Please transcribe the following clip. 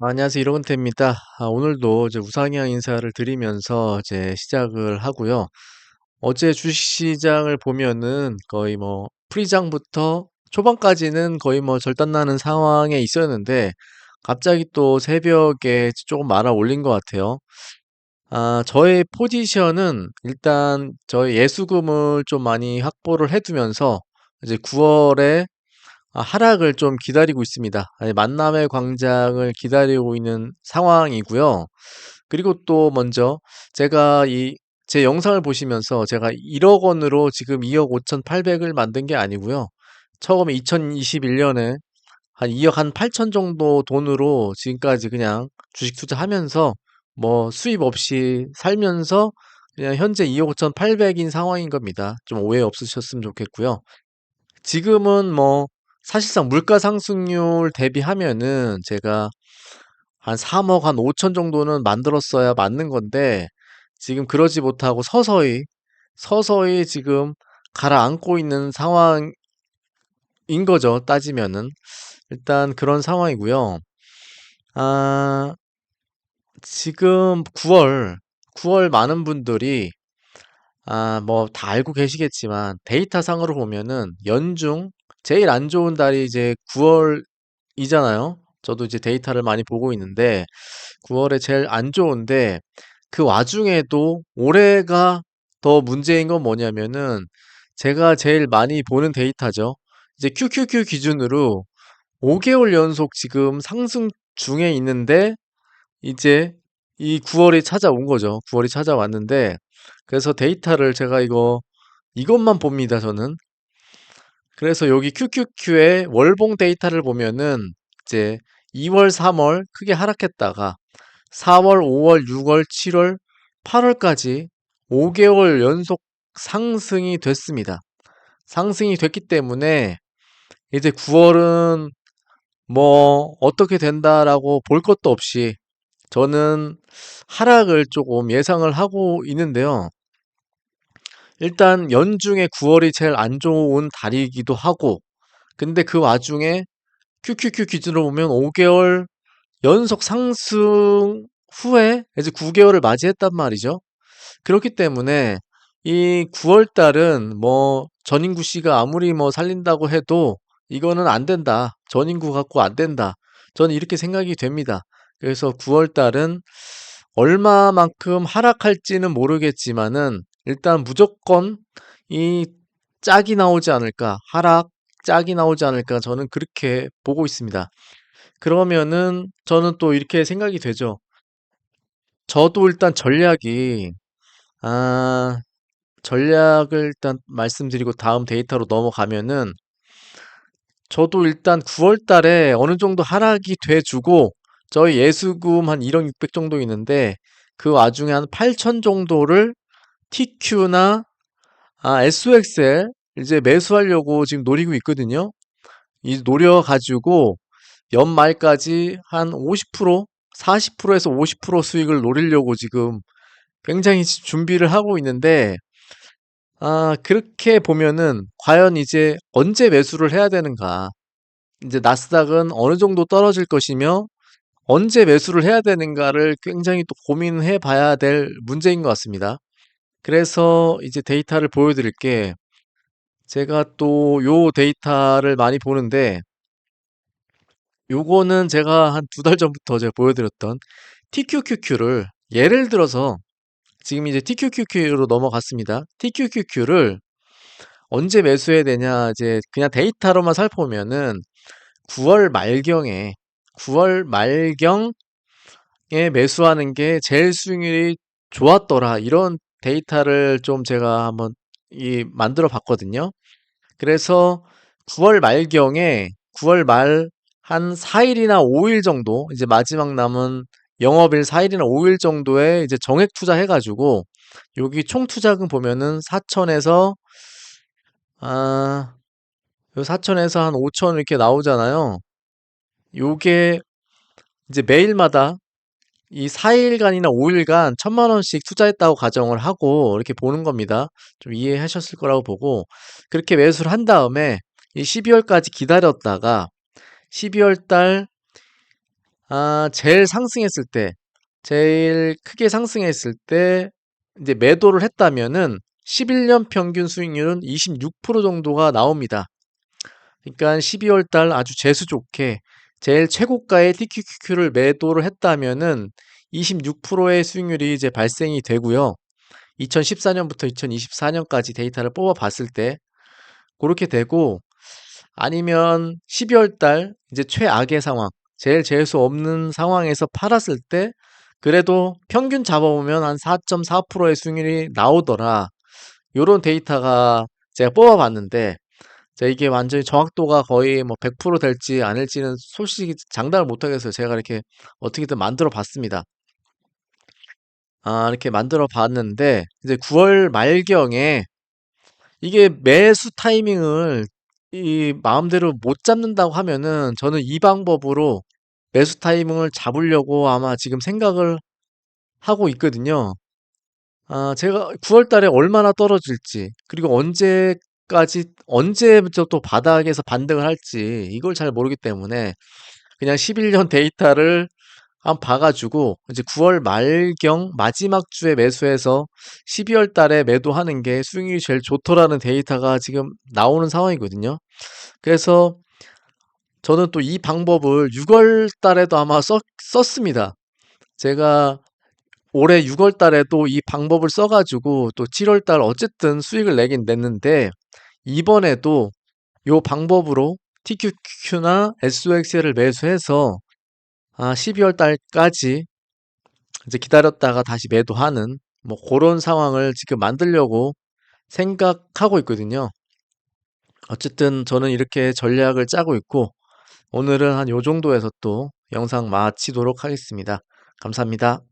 안녕하세요. 이로건태입니다. 아, 오늘도 이제 우상향 인사를 드리면서 이제 시작을 하고요. 어제 주식시장을 보면은 거의 뭐 프리장부터 초반까지는 거의 뭐 절단나는 상황에 있었는데 갑자기 또 새벽에 조금 말아 올린 것 같아요. 아, 저의 포지션은 일단 저의 예수금을 좀 많이 확보를 해두면서 이제 9월에 아, 하락을 좀 기다리고 있습니다. 만남의 광장을 기다리고 있는 상황이고요. 그리고 또 먼저 제가 이 제 영상을 보시면서 제가 1억 원으로 지금 2억 5,800을 만든 게 아니고요. 처음에 2021년에 한 2억 한 8천 정도 돈으로 지금까지 그냥 주식 투자하면서 뭐 수입 없이 살면서 그냥 현재 2억 5,800인 상황인 겁니다. 좀 오해 없으셨으면 좋겠고요. 지금은 뭐 사실상 물가 상승률 대비하면은 제가 한 3억 한 5천 정도는 만들었어야 맞는 건데 지금 그러지 못하고 서서히 서서히 지금 가라앉고 있는 상황인 거죠. 따지면은 일단 그런 상황이고요. 아, 지금 9월 9월 많은 분들이 아, 뭐 다 알고 계시겠지만 데이터 상으로 보면은 연중 제일 안 좋은 달이 이제 9월이잖아요. 저도 이제 데이터를 많이 보고 있는데 9월에 제일 안 좋은데 그 와중에도 올해가 더 문제인 건 뭐냐면은 제가 제일 많이 보는 데이터죠. 이제 QQQ 기준으로 5개월 연속 지금 상승 중에 있는데 이제 이 9월이 찾아온 거죠. 9월이 찾아왔는데 그래서 데이터를 제가 이거 이것만 봅니다. 저는 그래서 여기 QQQ의 월봉 데이터를 보면은 이제 2월, 3월 크게 하락했다가 4월, 5월, 6월, 7월, 8월까지 5개월 연속 상승이 됐습니다. 상승이 됐기 때문에 이제 9월은 뭐 어떻게 된다라고 볼 것도 없이 저는 하락을 조금 예상을 하고 있는데요. 일단 연중에 9월이 제일 안 좋은 달이기도 하고, 근데 그 와중에 QQQ 기준으로 보면 5개월 연속 상승 후에 이제 9개월을 맞이했단 말이죠. 그렇기 때문에 이 9월 달은 뭐 전인구 씨가 아무리 뭐 살린다고 해도 이거는 안 된다. 전인구 갖고 안 된다. 저는 이렇게 생각이 됩니다. 그래서 9월 달은 얼마만큼 하락할지는 모르겠지만은 일단 무조건 이 짝이 나오지 않을까, 하락 짝이 나오지 않을까 저는 그렇게 보고 있습니다. 그러면은 저는 또 이렇게 생각이 되죠. 저도 일단 전략이 아 전략을 일단 말씀드리고 다음 데이터로 넘어가면은 저도 일단 9월 달에 어느 정도 하락이 돼 주고 저희 예수금 한 1억 6백 정도 있는데 그 와중에 한 8천 정도를 TQ나 아, SOXL 이제 매수하려고 지금 노리고 있거든요. 이 노려가지고 연말까지 한 50%, 40%에서 50% 수익을 노리려고 지금 굉장히 준비를 하고 있는데 아, 그렇게 보면은 과연 이제 언제 매수를 해야 되는가? 이제 나스닥은 어느 정도 떨어질 것이며 언제 매수를 해야 되는가를 굉장히 또 고민해 봐야 될 문제인 것 같습니다. 그래서 이제 데이터를 보여드릴 게 제가 또 요 데이터를 많이 보는데 요거는 제가 한 두 달 전부터 제가 보여드렸던 TQQQ를 예를 들어서 지금 이제 TQQQ로 넘어갔습니다. TQQQ를 언제 매수해야 되냐 이제 그냥 데이터로만 살펴보면은 9월 말경에 9월 말경에 매수하는 게 제일 수익률이 좋았더라 이런 데이터를 좀 제가 한번 이 만들어 봤거든요. 그래서 9월 말경에 9월 말 한 4일이나 5일 정도 이제 마지막 남은 영업일 4일이나 5일 정도에 이제 정액 투자해 가지고 여기 총 투자금 보면은 4천에서 아, 요 4천에서 한 5천 이렇게 나오잖아요. 요게 이제 매일마다 이 4일간이나 5일간 천만 원씩 투자했다고 가정을 하고 이렇게 보는 겁니다. 좀 이해하셨을 거라고 보고 그렇게 매수를 한 다음에 이 12월까지 기다렸다가 12월 달 아, 제일 상승했을 때, 제일 크게 상승했을 때 이제 매도를 했다면은 11년 평균 수익률은 26% 정도가 나옵니다. 그러니까 12월 달 아주 재수 좋게 제일 최고가의 TQQQ를 매도를 했다면은 26%의 수익률이 이제 발생이 되고요. 2014년부터 2024년까지 데이터를 뽑아 봤을 때 그렇게 되고 아니면 12월 달 이제 최악의 상황, 제일 재수 없는 상황에서 팔았을 때 그래도 평균 잡아보면 한 4.4%의 수익률이 나오더라. 요런 데이터가 제가 뽑아봤는데 자, 이게 완전히 정확도가 거의 뭐 100% 될지 아닐지는 솔직히 장담을 못하겠어요. 제가 이렇게 어떻게든 만들어 봤습니다. 아, 이렇게 만들어 봤는데 이제 9월 말경에 이게 매수 타이밍을 이 마음대로 못 잡는다고 하면은 저는 이 방법으로 매수 타이밍을 잡으려고 아마 지금 생각을 하고 있거든요. 아, 제가 9월 달에 얼마나 떨어질지, 그리고 언제 까지, 언제부터 또 바닥에서 반등을 할지, 이걸 잘 모르기 때문에 그냥 11년 데이터를 한번 봐가지고, 이제 9월 말경 마지막 주에 매수해서 12월 달에 매도하는 게 수익률이 제일 좋더라는 데이터가 지금 나오는 상황이거든요. 그래서 저는 또 이 방법을 6월 달에도 아마 썼, 썼습니다. 제가 올해 6월 달에도 이 방법을 써가지고 또 7월 달 어쨌든 수익을 내긴 냈는데 이번에도 이 방법으로 TQQ나 SOXL을 매수해서 아, 12월 달까지 이제 기다렸다가 다시 매도하는 뭐 그런 상황을 지금 만들려고 생각하고 있거든요. 어쨌든 저는 이렇게 전략을 짜고 있고 오늘은 한 요 정도에서 또 영상 마치도록 하겠습니다. 감사합니다.